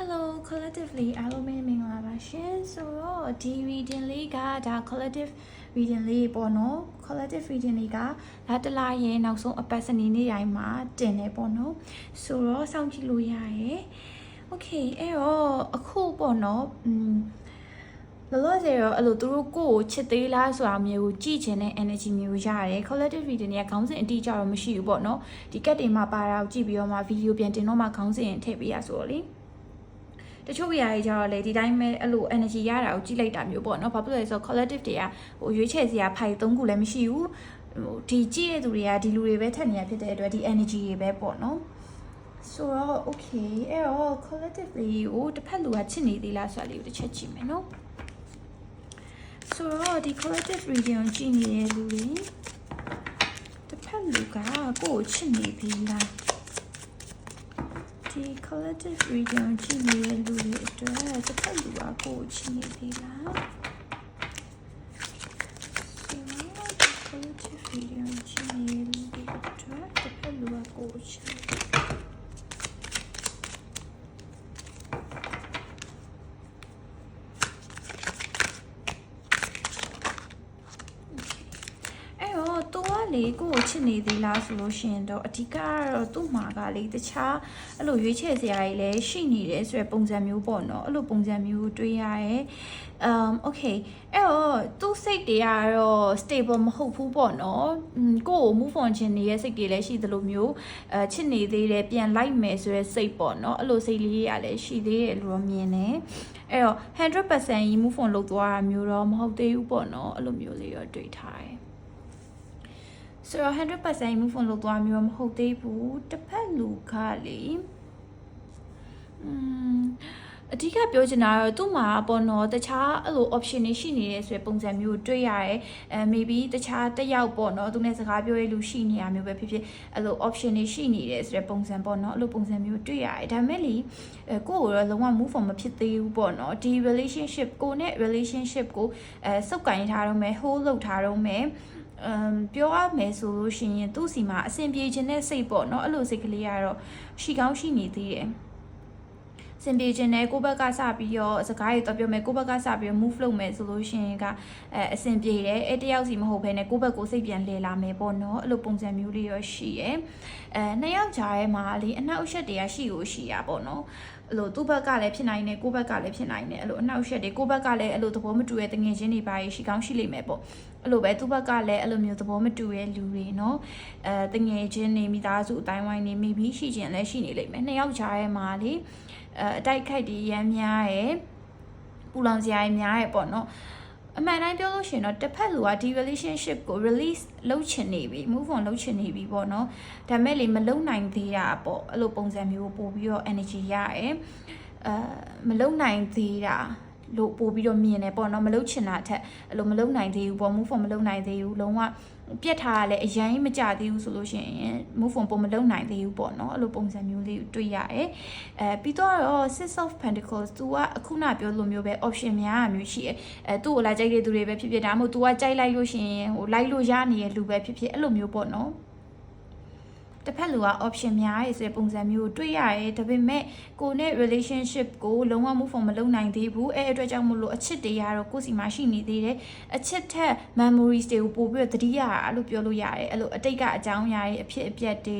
Hello collectively အားလုံးပဲမင်္ဂလာပါရှင်ဆိုတော့ဒီ reading လေးကဒါ collective reading လေးပေါ့နော် collective reading လေးကလာတလားရဲ့နောက်ဆုံးအပတ်စနေနေ့တိုင်းမှာတင်နေပေါ့နော်ဆိုတော့စောင့်ကြည့်လို့ရရဲ့ okay အဲ့တော့အခုပေါ့နော်อืมလောလောဆယ်တော့အဲ့လိုသူတို့ကိုယ့်ကိုချစ်သေးလားဆိုတာမျိုးကိုကြည့်ချင်တဲ့ energy မျိုးရတယ် collective reading တွေကခေါင်းစဉ်အတိအကျတော့မရှိဘူးပေါ့နော်ဒီကက်တွေမှာပါတာကိုကြည့်ပြီးတော့မှ video ပြန်တင်တော့မှခေါင်းစဉ်ထည့်ပေးရဆိုတော့လေ တချို့နေရာတွေကျတော့လေဒီတိုင်းပဲအဲ့လို energy ရတာကိုကြည့်လိုက်တာမျိုးပေါ့နော်ဘာဖြစ်လို့လဲဆိုတော့ collective တွေကဟိုရွေးချယ်စရာဖိုင်၃ခုလည်းမရှိဘူးဟိုဒီကြည့်တဲ့သူတွေကဒီလူတွေပဲထက်နေရဖြစ်တဲ့အတွက်ဒီ energy တွေပဲပေါ့နော်ဆိုတော့ okay အဲ့တော့ collectively ကိုတစ်ဖက်လူကချစ်နေသေးလားဆိုတာလေးကိုတစ်ချက်ကြည့်မယ်နော်ဆိုတော့ဒီ collective reading ကိုကြည့်နေတဲ့လူတွေတစ်ဖက်လူကကိုယ့်ကိုချစ်နေပြီလား ဒီ collective reading ကြည့်နေတဲ့လူတွေအတွက်တစ်ဖက်လူကကိုယ်ချင်နေသေးလားဆိုတော့ဒီ collective reading ကြည့်နေတဲ့လူတွေအတွက်တစ်ဖက်လူကကိုယ်ချင်နေအဲ့တော့သူကလေကိုယ့်ကိုချစ် နေသေးလားဆိုလို့ရှိရင်တော့အဓိကကတော့သူ့မှာကလေတခြားအဲ့လိုရွေးချယ်စရာတွေလည်းရှိနေတယ်ဆိုရယ်ပုံစံမျိုးပေါ့နော်အဲ့လိုပုံစံမျိုးတွေးရရဲ um okay အဲ့တော့သူ့စိတ်တွေကတော့ stable မဟုတ်ဘူးပေါ့နော်อืมကိုယ့်ကို move on ချင်နေတဲ့စိတ်တွေလည်းရှိသလိုမျိုးအဲချစ်နေသေးတယ်ပြန်လိုက်မယ်ဆိုရယ်စိတ်ပေါ့နော်အဲ့လိုစိတ်လေးတွေကလည်းရှိသေးတယ်လို့တော့မြင်တယ်အဲ့တော့100%ကြီး move on လုပ်သွားတာမျိုးတော့မဟုတ်သေးဘူးပေါ့နော်အဲ့လိုမျိုးလေးတော့တွေ့ထားတယ် ဆိုတော့100% move on လုပ်သွားမျိုးမဟုတ်သေးဘူးတစ်ဖက်လူကလေอืมအဓိကပြောချင်တာကတော့သူ့မှာပေါ့နော်တခြားအဲ့လို option တွေရှိနေတယ်ဆိုတဲ့ပုံစံမျိုးကိုတွေ့ရတယ်အဲ maybe တခြားတစ်ယောက်ပေါ့နော်သူနဲ့စကားပြောရလူရှိနေရမျိုးပဲဖြစ်ဖြစ်အဲ့လို option တွေရှိနေတယ်ဆိုတဲ့ပုံစံပေါ့နော်အဲ့လိုပုံစံမျိုးတွေ့ရတယ်ဒါပေမဲ့လေအဲကိုယ့်ကိုတော့လုံးဝ move on မဖြစ်သေးဘူးပေါ့နော်ဒီ relationship ကိုနဲ့ relationship ကိုအဲစုပ်ကိုင်ထားတော့မယ် hold လုပ်ထားတော့မယ် အမ်ပြောရမယ်ဆိုလို့ရှိရင်သူ့စီမှာအဆင်ပြေခြင်းတဲ့စိတ်ပေါ့နော်အဲ့လိုစိတ်ကလေးကတော့ရှိကောင်းရှိနေသေးတယ်စင်ပြေခြင်းနဲ့ကိုယ့်ဘက်ကစပြီးတော့စကားတွေတော့ပြောမယ်ကိုယ့်ဘက်ကစပြီးတော့ move လုပ်မယ်ဆိုလို့ရှိရင်ကအဲအဆင်ပြေတယ်အဲတယောက်စီမဟုတ်ဘဲနဲ့ကိုယ့်ဘက်ကိုစိတ်ပြန်လဲလာမယ်ပေါ့နော်အဲ့လိုပုံစံမျိုးလေးရောရှိရယ်အဲနှစ်ယောက်ကြားထဲမှာလေအနောက်အရှက်တွေကရှိကိုရှိရပေါ့နော် အဲ့လိုသူ့ဘက်ကလည်းဖြစ်နိုင်တယ်ကိုယ့်ဘက်ကလည်းဖြစ်နိုင်တယ်အဲ့လိုအနှောက်အယှက်တွေကိုယ့်ဘက်ကလည်းအဲ့လိုသဘောမတူတဲ့တငယ်ချင်းတွေပါရှိကောင်းရှိလိမ့်မယ်ပေါ့အဲ့လိုပဲသူ့ဘက်ကလည်းအဲ့လိုမျိုးသဘောမတူတဲ့လူတွေနော်အဲတငယ်ချင်းတွေမိသားစုအတိုင်းဝိုင်းတွေမိပြီးရှိခြင်းလည်းရှိနေလိမ့်မယ်နှစ်ယောက်ကြားထဲမှာလေအဲအတိုက်ခိုက်တွေရမ်းများရယ်ပူလောင်စရာတွေများရယ်ပေါ့နော် အမှန်တိုင်းပြောလို့ရှိရင်တော့တစ်ဖက်လူကဒီ relationship ကို release လုပ်ချင်နေပြီ move on လုပ်ချင်နေပြီပေါ့နော်ဒါမဲ့လေမလုံနိုင်သေးတာပေါ့အဲ့လိုပုံစံမျိုးပို့ပြီးတော့ energy ရရယ်အဲမလုံနိုင်သေးတာလို့ပို့ပြီးတော့မြင်တယ်ပေါ့နော်မလုံချင်တာအထက်အဲ့လိုမလုံနိုင်သေးဘူးပေါ့ move on မလုံနိုင်သေးဘူးလုံးဝ ပြက်ထားရလဲအရင်မကြသေးဘူးဆိုလို့ရှိရင် move on ပုံမလုံနိုင်သေးဘူးပေါ့နော်အဲ့လိုပုံစံမျိုးလေးတွေ့ရတယ်အဲပြီးတော့ six of pentacles तू ကအခုနပြောလိုမျိုးပဲ option များအမျိုးရှိတယ်အဲသူ့ကိုလာကြိုက်တဲ့သူတွေပဲဖြစ်ဖြစ်ဒါမှမဟုတ် तू ကကြိုက်လိုက်လို့ရှိရင်ဟိုလိုက်လို့ရနေတဲ့လူပဲဖြစ်ဖြစ်အဲ့လိုမျိုးပေါ့နော် တစ်ဖက်လူက option များရေးဆိုတဲ့ပုံစံမျိုးကိုတွေ့ရတယ်ဒါပေမဲ့ကိုနဲ့ relationship ကိုလုံးဝ move on မလုပ်နိုင်သေးဘူးအဲအတွက်ကြောင့်မို့လို့အချစ်တွေကတော့ကိုယ်စီမှာရှိနေသေးတယ်အချစ်ထက် memories တွေကိုပို့ပြီးတော့သတိရတာလို့ပြောလို့ရတယ်အဲ့လိုအတိတ်ကအကြောင်းအရာတွေအဖြစ်အပျက်တွေ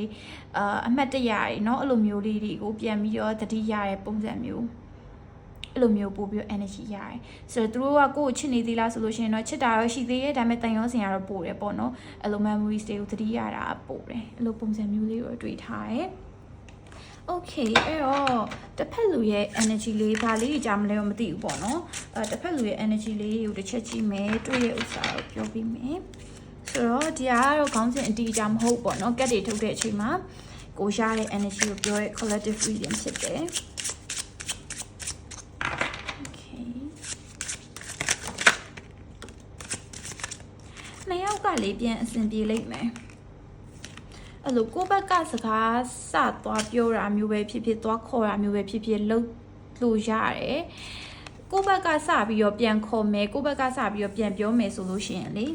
အာအမှတ်တရတွေเนาะအဲ့လိုမျိုးလေးတွေကိုပြန်ပြီးတော့သတိရတဲ့ပုံစံမျိုး အဲ့လိုမျိုးပို့ပြီးတော့ energy ရတယ်ဆိုတော့သူတို့ကကိုယ့်ကိုချစ်နေသေးလားဆိုလို့ရှိရင်တော့ချစ်တာတော့ရှိသေးရဲ့ဒါပေမဲ့တန်ရောစင်ကတော့ပို့တယ်ပေါ့နော်အဲ့လို memories တွေကိုသတိရတာပို့တယ်အဲ့လိုပုံစံမျိုးလေးကိုတွေ့ထားတယ် Okay အဲ့တော့တစ်ဖက်လူရဲ့ energy လေးဒါလေးကြာမလဲတော့မသိဘူးပေါ့နော်အဲတစ်ဖက်လူရဲ့ energy လေးကိုတစ်ချက်ကြည့်မယ်တွေ့ရဲ့ဥစ္စာကိုပြောပြီးမယ်ဆိုတော့ဒီကတော့ခေါင်းစဉ်အတီးအကြမဟုတ်ပေါ့နော်ကက်တွေထုတ်တဲ့အချိန်မှာကိုရတဲ့ energy ကိုပြောတဲ့ collective reading ဖြစ်တယ် Okay နှစ်ယောက်ကလေးပြန်အဆင်ပြေလိမ့်မယ်အဲ့လိုကိုယ့်ဘက်ကစကားစသွားပြောတာမျိုးပဲဖြစ်ဖြစ်သွားခေါ်တာမျိုးပဲဖြစ်ဖြစ်လုပ်လို့ရတယ်ကိုယ့်ဘက်ကစပြီးတော့ပြန်ခေါ်မယ်ကိုယ့်ဘက်ကစပြီးတော့ပြန်ပြောမယ်ဆိုလို့ရှိရင်လေ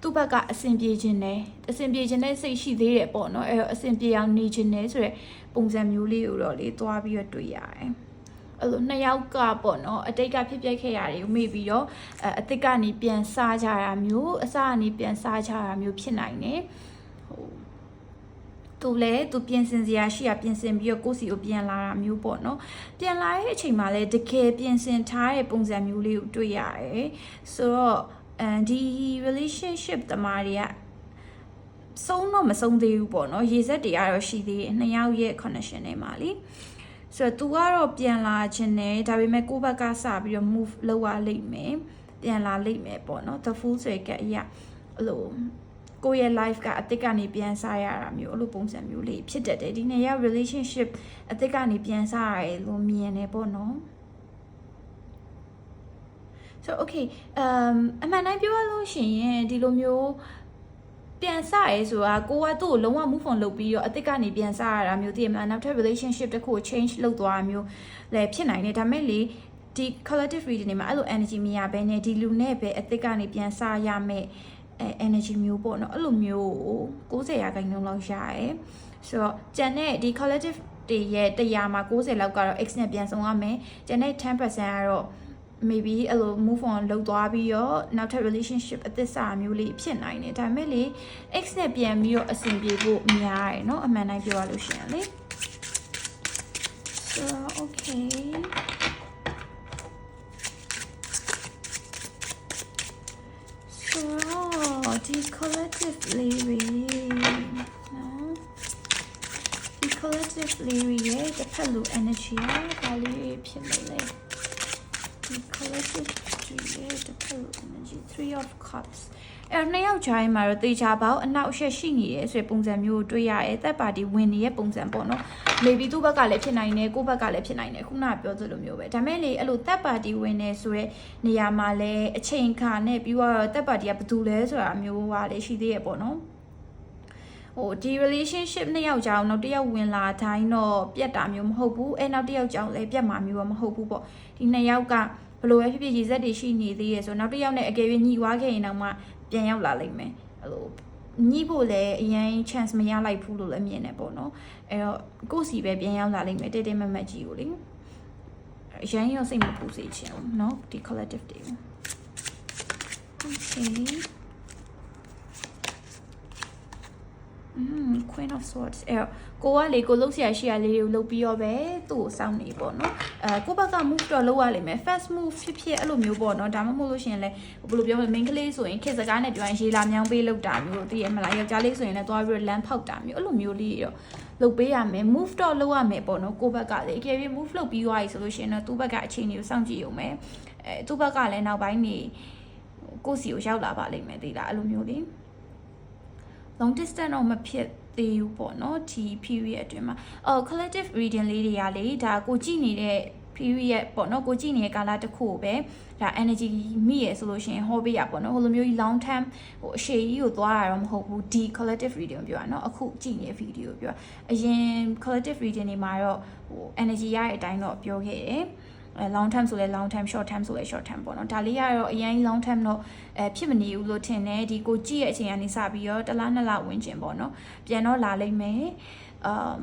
သူ့ဘက်ကအဆင်ပြေခြင်းနဲ့အဆင်ပြေခြင်းနဲ့စိတ်ရှိသေးတယ်ပေါ့နော်အဲ့တော့အဆင်ပြေအောင်နေခြင်းနဲ့ဆိုရယ်ပုံစံမျိုးလေးကိုတော့လေသွားပြီးတော့တွေ့ရတယ် အဲ့လိုနှစ်ယောက်ကပေါ့နော်အတိတ်ကဖြစ်ပျက်ခဲ့ရတွေကိုမေ့ပြီးတော့အဲအတိတ်ကနေပြန်စားကြတာမျိုးအစကနေပြန်စားကြတာမျိုးဖြစ်နိုင်တယ်ဟိုသူလည်းသူပြင်ဆင်စရာရှိရပြင်ဆင်ပြီးတော့ကိုယ့်စီကိုပြန်လာတာမျိုးပေါ့နော်ပြန်လာတဲ့အချိန်မှာလည်းတကယ်ပြင်ဆင်ထားတဲ့ပုံစံမျိုးလေးကိုတွေ့ရတယ်ဆိုတော့အဲဒီ relationship တမားတွေကဆုံးတော့မဆုံးသေးဘူးပေါ့နော်ရေစက်တွေကတော့ရှိသေးတယ်နှစ်ယောက်ရဲ့ connection တွေမှာလी ဆိုတော့ तू ကတော့ပြန်လာခြင်းနဲ့ဒါပေမဲ့ကိုယ့်ဘက်ကစပြီးတော့ move လုပ်ရလိမ့်မယ်ပြန်လာလိမ့်မယ်ပေါ့နော် the full ဆိုရကအရာအဲ့လိုကိုယ့်ရဲ့ life ကအစ်စ်ကနေပြန်စားရတာမျိုးအဲ့လိုပုံစံမျိုးလေးဖြစ်တတ်တယ်ဒီနေ့ရ relationship အစ်စ်ကနေပြန်စားရတယ်လို့မြင်နေပေါ့နော် so okay um အမှန်တိုင်းပြောရလို့ရှိရင်ဒီလိုမျိုး ပြန်စရဲဆိုတာကိုကသူ့ကိုလုံးဝ move on လုပ်ပြီးတော့အစ်စ်ကနေပြန်စရတာမျိုးတည်မှာနောက်ထပ် relationship တစ်ခုကို change လုပ်သွားတာမျိုးလည်းဖြစ်နိုင်တယ်ဒါမဲ့လေဒီ collective reading တွေမှာအဲ့လို energy မရဘဲနဲ့ဒီလူနဲ့ပဲအစ်စ်ကနေပြန်စရမယ်အဲ energy မျိုးပေါ့နော်အဲ့လိုမျိုးကို90ရာခိုင်နှုန်းလောက်ရရဲဆိုတော့ကျန်တဲ့ဒီ collective တွေရဲ့တရားမှာ90လောက်ကတော့ x နဲ့ပြန်ဆောင်ရမယ်ကျန်တဲ့10%ကတော့ maybe အဲ့လို move on လုပ်သွားပြီးတော့နောက်ထပ် relationship အသစ်စာမျိုးလေးဖြစ်နိုင်တယ်ဒါပေမဲ့လေ x နဲ့ပြန်ပြီးတော့အဆင်ပြေဖို့များတယ်เนาะအမှန်တိုင်းပြောရလို့ရှိရင်လေ so okay so ဒီ collective လေးတွေနော်ဒီ collective လေးတွေရဲ့တစ်ဖက်လို energy อ่ะဒါလေးတွေဖြစ်နေလေ the collective tree ရဲ့ the pole energy three of cups အဲ့တော့နှစ်ယောက်ကြားထဲမှာတော့တေချာပေါက်အနောက်အရှက်ရှိနေရဲဆိုတဲ့ပုံစံမျိုးကိုတွေ့ရတယ်သက်ပါတီဝင်နေတဲ့ပုံစံပေါ့နော်လေဘီသူ့ဘက်ကလည်းဖြစ်နိုင်တယ်ကိုယ့်ဘက်ကလည်းဖြစ်နိုင်တယ်ခုနကပြောသလိုမျိုးပဲဒါမဲ့လေအဲ့လိုသက်ပါတီဝင်နေဆိုတဲ့နေရာမှာလည်းအချိန်ခါနဲ့ပြီးတော့သက်ပါတီကဘာတူလဲဆိုတာမျိုးကလည်းရှိသေးရဲ့ပေါ့နော် ဟိုဒီ relationship နှစ်ယောက်ကြောင်နောက်တစ်ယောက်ဝင်လာတိုင်းတော့ပြတ်တာမျိုးမဟုတ်ဘူးအဲနောက်တစ်ယောက်ကြောင်လည်းပြတ်မှာမျိုးမဟုတ်ဘူးပေါ့ဒီနှစ်ယောက်ကဘလို့ပဲဖြစ်ဖြစ်ရည်စက်တွေရှိနေသေးရဲ့ဆိုနောက်တစ်ယောက်နဲ့အကယ်၍ညီွားခဲ့ရင်တော့မှပြန်ရောက်လာလိမ့်မယ်အဲ့လိုညှိဖို့လည်းအရင် chance မရလိုက်ဘူးလို့လည်းမြင်နေပေါ့နော်အဲ့တော့ကိုယ့်စီပဲပြန်ရောက်လာလိမ့်မယ်တိတ်တိတ်မတ်မတ်ကြီးကိုလေအရင်ရောစိတ်မပူစေချင်ဘူးเนาะဒီ collective တွေ okay queen of swords အဲ့တော့ကိုကလေကိုလှုပ်ရှားရှိရလေးတွေကိုလှုပ်ပြီးတော့ပဲသူ့ကိုစောင့်နေပေါ့နော်အဲကိုဘက်က move တော့လုပ်ရလိမ့်မယ် fast move ဖြစ်ဖြစ်အဲ့လိုမျိုးပေါ့နော်ဒါမှမဟုတ်လို့ရှိရင်လည်းဘယ်လိုပြောမလဲ main ကလေးဆိုရင်ခေတ်စကားနဲ့ပြောရင်ရေလာမြောင်းပေးလောက်တာမျိုးသိရမလားယောက်ျားလေးဆိုရင်လည်းသွားပြီးတော့လမ်းဖောက်တာမျိုးအဲ့လိုမျိုးလေးတော့လုပ်ပေးရမယ် move တော့လုပ်ရမယ်ပေါ့နော်ကိုဘက်ကလေအကယ်၍ move လုပ်ပြီးသွားပြီဆိုလို့ရှိရင်တော့သူ့ဘက်ကအချိန်ကြီးကိုစောင့်ကြည့်ရုံပဲအဲသူ့ဘက်ကလည်းနောက်ပိုင်းနေကိုယ့်စီကိုရောက်လာပါလိမ့်မယ်သိလားအဲ့လိုမျိုးလေး long distance တော့မဖြစ်သေးဘူးပေါ့နော်ဒီ period အတွင်းမှာအော် collective reading လေးတွေကလေဒါကိုကြည့်နေတဲ့ period ပေါ့နော်ကိုကြည့်နေတဲ့ကာလတစ်ခုကိုပဲဒါ energy မိရဆိုလို့ရှိရင်ဟောပေးရပေါ့နော်ဟိုလိုမျိုးကြီး long term ဟိုအရှိကြီးကိုသွားတာတော့မဟုတ်ဘူးဒီ collective reading ပြောတာเนาะအခုကြည့်နေတဲ့ video ပြောအရင် collective reading တွေမှာတော့ဟို energy ရတဲ့အတိုင်းတော့ပြောခဲ့တယ်အဲ long term ဆိုလဲ long term short term ဆိုလဲ short term ပေါ့နော်ဒါလေးကတော့အရင် long term တော့အဲဖြစ်မနေဘူးလို့ထင်တယ်ဒီကိုကြည့်ရဲ့အချိန်ကနေစပြီးတော့တစ်လားနှစ်လဝန်းကျင်ပေါ့နော်ပြန်တော့လာလိမ့်မယ်အမ်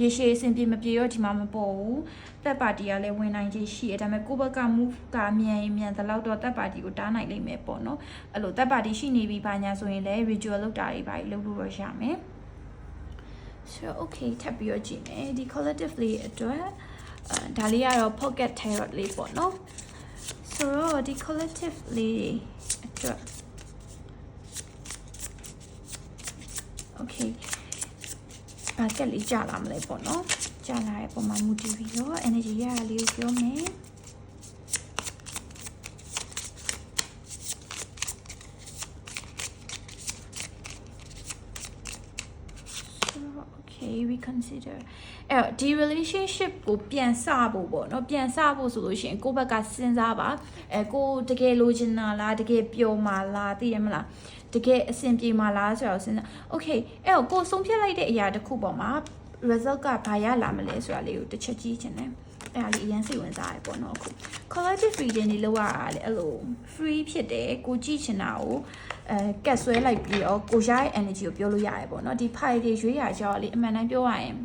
ရေရှည်အဆင်ပြေမပြေတော့ဒီမှာမပေါ်ဘူးတက်ပါတီကလည်းဝင်နိုင်ခြင်းရှိတယ်ဒါပေမဲ့ကိုဘက်က move ကမြန်ရင်မြန်သလောက်တော့တက်ပါတီကိုတားနိုင်လိမ့်မယ်ပေါ့နော်အဲ့လိုတက်ပါတီရှိနေပြီဘာညာဆိုရင်လည်း ritual လုပ်တာတွေပါလုပ်လို့ရရမယ် so okay ထပ်ပြီးတော့ကြည့်မယ်ဒီ collectively အတွက်အဲ ဒါလေးကတော့ pocket tarot လေးပေါ့နော်ဆိုတော့ဒီ collective လေးအတွက် okay ဘာကက်လေးကြာလာမလဲပေါ့နော်ကြာလာတဲ့ပုံမှာမူတည်ပြီးတော့ energy ရတာလေးကိုပြောမယ် So, okay we consider အဲ့ တော့ဒီ relationship ကိုပြန်စဖို့ပေါ့နော်ပြန်စဖို့ဆိုလို့ရှိရင်ကိုယ့်ဘက်ကစဉ်းစားပါအဲကိုတကယ်လိုချင်တာလားတကယ်ပျော်မှာလားသိရမလားတကယ်အဆင်ပြေမှာလားဆိုတော့စဉ်းစား okay အဲ့တော့ကိုဆုံးဖြတ်လိုက်တဲ့အရာတစ်ခုပေါ်မှာ result ကဘာရလာမလဲဆိုတာလေးကိုတစ်ချက်ကြည့်ချင်တယ်အဲ့ဒါလေးအရင်စိတ်ဝင်စားရပေါ့နော်အခု collective reading တွေလောက်ရတာလေအဲ့လို free ဖြစ်တယ်ကိုကြည့်ချင်တာကိုအဲကတ်ဆွဲလိုက်ပြီးတော့ကိုရရဲ့ energy ကိုပြောလို့ရတယ်ပေါ့နော်ဒီ file တွေရွေးရကြောလေအမှန်တမ်းပြောရရင်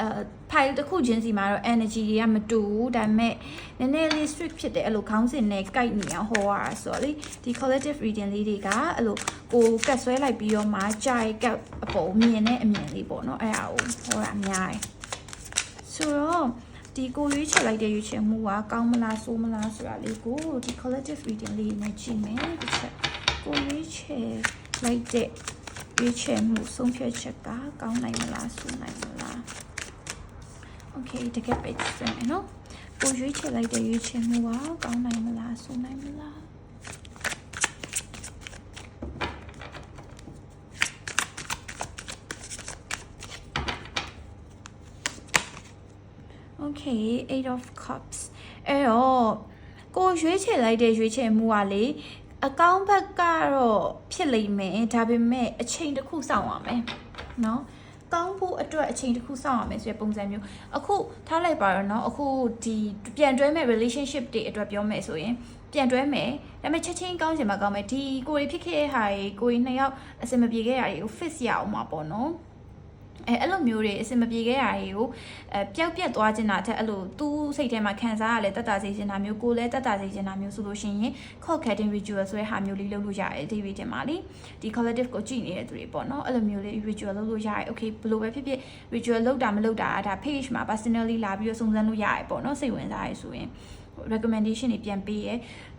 အဲ file တစ်ခုချင်းစီမှာတော့ energy တွေကမတူဘူးဒါပေမဲ့နည်းနည်းလေး strict ဖြစ်တယ်အဲ့လိုခေါင်းစဉ်နဲ့ကိုက်နေအောင်ဟောရတာဆိုတော့လေဒီ collective reading လေးတွေကအဲ့လိုကိုကတ်ဆွဲလိုက်ပြီးတော့မှကြာရကတ်အပေါ်မြင်တဲ့အမြင်လေးပေါ့နော်အဲ့ဒါကိုဟောတာများတယ်ဆိုတော့ဒီကိုရွေးချယ်လိုက်တဲ့ရွေးချယ်မှုကကောင်းမလားဆိုးမလားဆိုတာလေးကိုဒီ collective reading လေးနဲ့ကြည့်မယ်တစ်ချက်ကိုရွေးချယ်လိုက်တဲ့ရွေးချယ်မှုဆုံးဖြတ်ချက်ကကောင်းနိုင်မလားဆိုးနိုင်မလား Okay တကယ်ပဲစမ်းမယ်နော်ကိုရွေးချယ်လိုက်တဲ့ရွေးချယ်မှုကကောင်းနိုင်မလားဆိုးနိုင်မလား Okay 8 of cups အဲ့တော့ကိုရွေးချယ်လိုက်တဲ့ရွေးချယ်မှုကလေအကောင့်ဘက်ကတော့ဖြစ်လိမ့်မယ်ဒါပေမဲ့အချိန်တစ်ခုစောင့်ရမယ်เนาะ ကောင်းဖို့အတွက်အချိန်တစ်ခုစောင့်ရမယ်ဆိုတဲ့ပုံစံမျိုးအခုထားလိုက်ပါတော့เนาะအခုဒီပြန်တွဲမဲ့ relationship တွေအတွက်ပြောမယ်ဆိုရင်ပြန်တွဲမယ်ဒါပေမဲ့ချက်ချင်းကောင်းချင်မှကောင်းမယ်ဒီကိုရီဖြစ်ခဲ့တဲ့ဟာကြီးကိုရီနှစ်ယောက်အဆင်မပြေခဲ့တာတွေကို fix ရအောင်ပါပေါ့နော် အဲအဲ့လိုမျိုးတွေအဆင်မပြေခဲ့တာတွေကိုအဲပျောက်ပြက်သွားခြင်းတာတဲ့အဲ့လိုသူ့စိတ်ထဲမှာခံစားရလဲတက်တာစေခြင်းတာမျိုးကိုလည်းတက်တာစေခြင်းတာမျိုးဆိုလို့ရှိရင် call cutting ritual ဆိုတဲ့ဟာမျိုးလေးလုပ်လို့ရတယ်ဒီ video မှာလေဒီ collective ကိုကြည့်နေတဲ့သူတွေပေါ့နော်အဲ့လိုမျိုးလေး ritual လုပ်လို့ရတယ် okay ဘယ်လိုပဲဖြစ်ဖြစ် ritual လုပ်တာမလုပ်တာဒါ page မှာ personally လာပြီးတော့စုံစမ်းလို့ရတယ်ပေါ့နော်စိတ်ဝင်စားရဆိုရင် recommendation တွေပြန်ပေးရဲ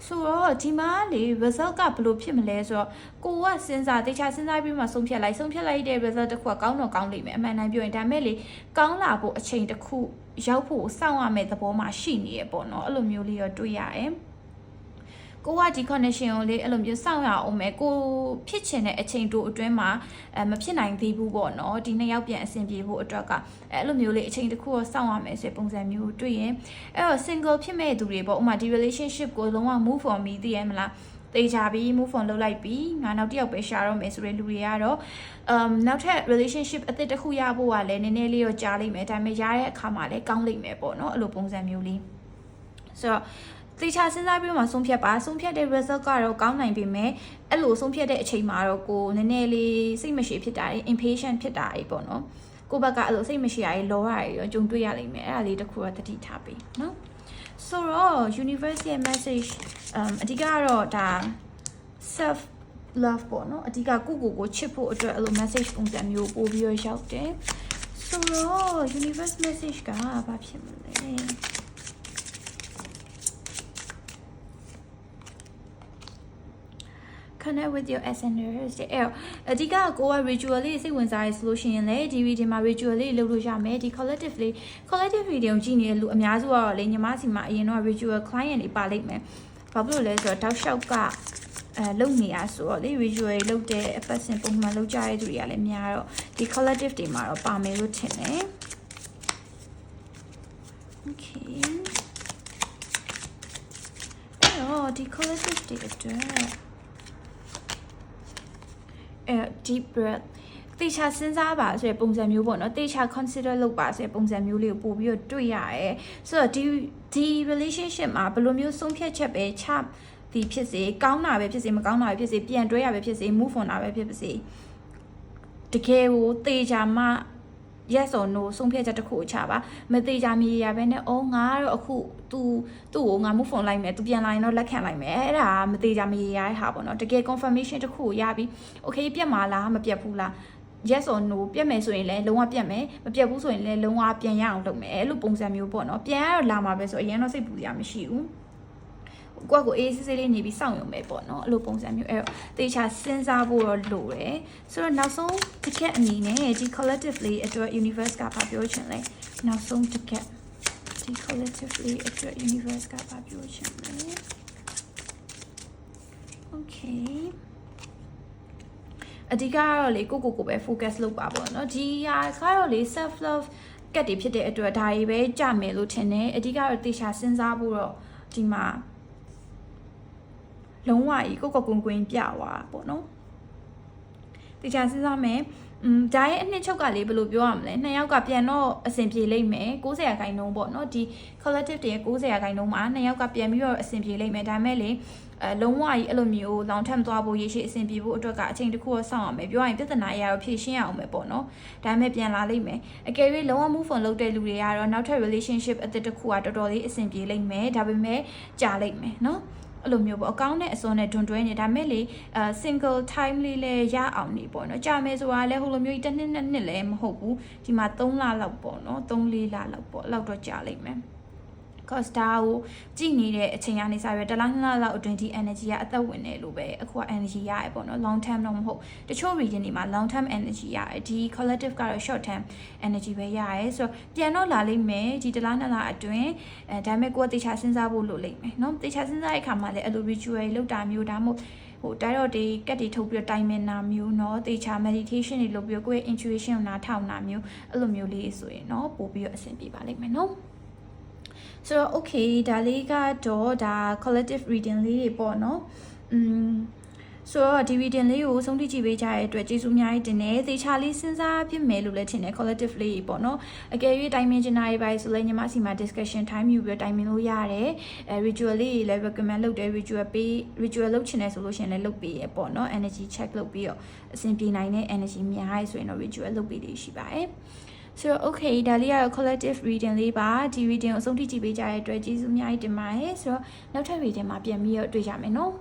ဆိုတော့ဒီမှာလေ result ကဘယ်လိုဖြစ်မလဲဆိုတော့ကိုကစဉ်းစားတေချာစဉ်းစားပြီးမှဆုံးဖြတ်လိုက်ဆုံးဖြတ်လိုက်တဲ့ result တစ်ခုကကောင်းတော့ကောင်းလိမ့်မယ်အမှန်တမ်းပြောရင်ဒါမဲ့လေကောင်းလာဖို့အချိန်တစ်ခုရောက်ဖို့စောင့်ရမယ့်သဘောမှရှိနေရပေါ့နော်အဲ့လိုမျိုးလေးတော့တွေ့ရတယ် ကိုကဒီ connection ကိုလေအဲ့လိုမျိုးစောင့်ရအောင်မယ်ကိုဖြစ်ချင်တဲ့အချိန်တိုအတွင်းမှာအဲမဖြစ်နိုင်သေးဘူးပေါ့နော်ဒီနှစ်ယောက်ပြန်အဆင်ပြေဖို့အတွက်ကအဲ့လိုမျိုးလေးအချိန်တစ်ခုကိုစောင့်ရမယ်ဆိုတဲ့ပုံစံမျိုးကိုတွေ့ရင်အဲ့တော့ single ဖြစ်မဲ့သူတွေပေါ့ဥပမာဒီ relationship ကိုလုံးဝ move on ပြီးသိရမလားတေချာပြီး move on လုပ်လိုက်ပြီးငါနောက်တစ်ယောက်ပဲရှာတော့မယ်ဆိုတဲ့လူတွေကတော့ um နောက်ထပ် relationship အသစ်တစ်ခုရဖို့ကလည်းနည်းနည်းလေးတော့ကြားလိမ့်မယ်ဒါပေမဲ့ရတဲ့အခါမှာလည်းကောင်းလိမ့်မယ်ပေါ့နော်အဲ့လိုပုံစံမျိုးလေးဆိုတော့ တေချာစဉ်းစားပြီးမှဆုံးဖြတ်ပါဆုံးဖြတ်တဲ့ result ကတော့ကောင်းနိုင်ပေမဲ့အဲ့လိုဆုံးဖြတ်တဲ့အချိန်မှာတော့ကိုနည်းနည်းလေးစိတ်မရှိဖြစ်တာတွေ impatient ဖြစ်တာတွေပေါ့နော်ကိုဘက်ကအဲ့လိုစိတ်မရှိရည်လောရရရောကြုံတွေ့ရလိမ့်မယ်အဲ့ဒါလေးတစ်ခုတော့တတိထားပေးနော်ဆိုတော့ universe ရဲ့ message um အဓိကကတော့ဒါ self love ပေါ့နော်အဓိကကိုကိုကိုချစ်ဖို့အတွက်အဲ့လို message ပုံစံမျိုးပို့ပြီးတော့ရောက်တယ်ဆိုတော့ universe message ကဘာဖြစ်မလဲ connect with your ascenders တဲ့အဲ့တော့အဓိကကိုက ritual လေးစိတ်ဝင်စားရဆိုလို့ရှိရင်လည်းဒီ video မှာ ritual လေးလုပ်လို့ရမယ်ဒီ collective လေး collective video ကြည့်နေတဲ့လူအများစုကတော့လေညီမစီမှာအရင်တော့ ritual client တွေပါလိမ့်မယ်ဘာဖြစ်လို့လဲဆိုတော့တောက်လျှောက်ကအဲလုံနေရဆိုတော့လေ ritual တွေလုပ်တဲ့အပတ်စဉ်ပုံမှန်လုပ်ကြတဲ့သူတွေကလည်းများတော့ဒီ collective တွေမှာတော့ပါမယ်လို့ထင်တယ် okay အဲ့တော့ဒီ collective တွေအတွက်အဲ deep breath တေချာစဉ်းစားပါဆိုတဲ့ပုံစံမျိုးပေါ့နော်တေချာ consider လုပ်ပါဆိုတဲ့ပုံစံမျိုးလေးကိုပို့ပြီးတော့တွေ့ရတယ်ဆိုတော့ဒီဒီ relationship မှာဘယ်လိုမျိုးဆုံးဖြတ်ချက်ပဲချဒီဖြစ်စေကောင်းတာပဲဖြစ်စေမကောင်းတာပဲဖြစ်စေပြန်တွဲရပဲဖြစ်စေ move on တာပဲဖြစ်ပါစေတကယ်ကိုတေချာမှ yes or no ဆုံးဖြတ်ချက်တစ်ခုကိုချပါမသေးကြမီရပဲနဲ့အော်ငါကတော့အခု तू သူ့ကိုငါ move on လိုက်မယ် तू ပြန်လာရင်တော့လက်ခံလိုက်မယ်အဲ့ဒါမသေးကြမီရတဲ့ဟာပေါ့နော်တကယ် confirmation တစ်ခုကိုရပြီ okay ပြတ်မှာလားမပြတ်ဘူးလား yes or no ပြတ်မယ်ဆိုရင်လည်းလုံးဝပြတ်မယ်မပြတ်ဘူးဆိုရင်လည်းလုံးဝပြန်ရအောင်လုပ်မယ်အဲ့လိုပုံစံမျိုးပေါ့နော်ပြန်ရတော့လာမှာပဲဆိုအရင်တော့စိတ်ပူစရာမရှိဘူး ကိုယ့်ကိုအေးစစ်စစ်လေးနေပြီးစောင့်ရုံပဲပေါ့နော်အဲ့လိုပုံစံမျိုးအဲ့တော့တေချာစဉ်းစားဖို့တော့လိုတယ်ဆိုတော့နောက်ဆုံးတစ်ချက်အနေနဲ့ဒီ collectively အတွက် universe ကဘာပြောချင်လဲနောက်ဆုံးတစ်ချက်ဒီ collectively အတွက် universe ကဘာပြောချင်လဲ okay အဓိကကတော့လေကိုကိုကိုပဲ focus လုပ်ပါပေါ့နော်ဒီဟာကတော့လေ self love ကတ်တွေဖြစ်တဲ့အတွက်ဒါတွေပဲကြမယ်လို့ထင်တယ်အဓိကတော့တေချာစဉ်းစားဖို့တော့ဒီမှာ လုံးဝကြီးကိုကိုကွန်ကွင်းပြသွားပေါ့နော်တေချာစဉ်းစားမယ်อืมဒါရဲ့အနှစ်ချုပ်ကလေဘယ်လိုပြောရမလဲနှစ်ယောက်ကပြန်တော့အဆင်ပြေလိမ့်မယ်90ရာခိုင်နှုန်းပေါ့နော်ဒီ collective တွေရဲ့90ရာခိုင်နှုန်းမှာနှစ်ယောက်ကပြန်ပြီးတော့အဆင်ပြေလိမ့်မယ်ဒါပေမဲ့လေအဲလုံးဝကြီးအဲ့လိုမျိုး long term သွားဖို့ရရှိအဆင်ပြေဖို့အတွက်ကအချိန်တစ်ခုတော့စောင့်ရမယ်ပြောရရင်ပြဿနာအရာတော့ဖြေရှင်းရအောင်ပဲပေါ့နော်ဒါပေမဲ့ပြန်လာလိမ့်မယ်အကယ်၍လုံးဝ move on လုပ်တဲ့လူတွေကတော့နောက်ထပ် relationship အသစ်တစ်ခုကတော်တော်လေးအဆင်ပြေလိမ့်မယ်ဒါပေမဲ့ကြာလိမ့်မယ်နော် အဲ့လိုမျိုးပေါ့အကောင့်နဲ့အစွန်းနဲ့ဒွန်တွဲနေဒါမဲ့လေအဲ single time လေးလဲရအောင်နေပေါ့နော်ကြာမယ်ဆိုတာလဲဟိုလိုမျိုးတစ်နှစ်နှစ်နှစ်လည်းမဟုတ်ဘူးဒီမှာ3လလောက်ပေါ့နော်3 4လလောက်ပေါ့လောက်တော့ကြာလိမ့်မယ် cause ဒါကိုကြည့်နေတဲ့အချိန်ကနေစပြီးတလားနှစ်လလောက်အတွင်းဒီ energy ကအသက်ဝင်တယ်လို့ပဲအခုက energy ရရပေါ့နော် long term တော့မဟုတ်တချို့ region တွေမှာ long term energy ရတယ်ဒီ collective ကတော့ short term energy ပဲရရဲဆိုတော့ပြန်တော့လာလိမ့်မယ်ဒီတလားနှစ်လအတွင်းအဲဒါပေမဲ့ကိုယ်ကတေချာစဉ်းစားဖို့လိုလိမ့်မယ်နော်တေချာစဉ်းစားတဲ့အခါမှာလည်းအဲ့လို ritual လောက်တာမျိုးဒါမှမဟုတ်ဟို diet တွေကတ်တွေထုတ်ပြီးတော့တိုင်မင်နာမျိုးเนาะတေချာ meditation တွေလုပ်ပြီးတော့ကိုယ့်ရဲ့ intuition ကိုနားထောင်တာမျိုးအဲ့လိုမျိုးလေးဆိုရင်เนาะပို့ပြီးတော့အဆင်ပြေပါလိမ့်မယ်เนาะ ဆိုတော့ okay ဒါလေးကတော့ဒါ collective reading လေးတွေပေါ့နော်อืมဆိုတော့ဒီ reading လေးကိုဆုံးဖြတ်ကြည့်ပေးကြရတဲ့အတွက်ကျေးဇူးအများကြီးတင်တယ်။သေချာလေးစဉ်းစားဖြစ်မယ်လို့လည်းထင်တယ် collective လေးပေါ့နော်။အကယ်၍ timing ချင်တာတွေပါဆိုလည်းညီမစီမှာ discussion time ယူပြီး timing လို့ရတယ်။အဲ ritual လေးတွေလည်း recommend လုပ်တယ် ritual ပေး ritual လုပ်ချင်တယ်ဆိုလို့ရှင်လည်းလုပ်ပေးရပေါ့နော်။ energy check လုပ်ပြီးတော့အဆင်ပြေနိုင်တဲ့ energy များရဆိုရင်တော့ ritual လုပ်ပေးလေးရှိပါတယ်။ ဆိုတော့ okay ဒါလေးကတော့ collective reading လေးပါဒီ reading ကိုအဆုံးထိကြည့်ပေးကြတဲ့အတွက်ကျေးဇူးအများကြီးတင်ပါတယ်ဆိုတော့နောက်ထပ် reading မှာပြန်ပြီးတော့တွေ့ကြမယ်နော်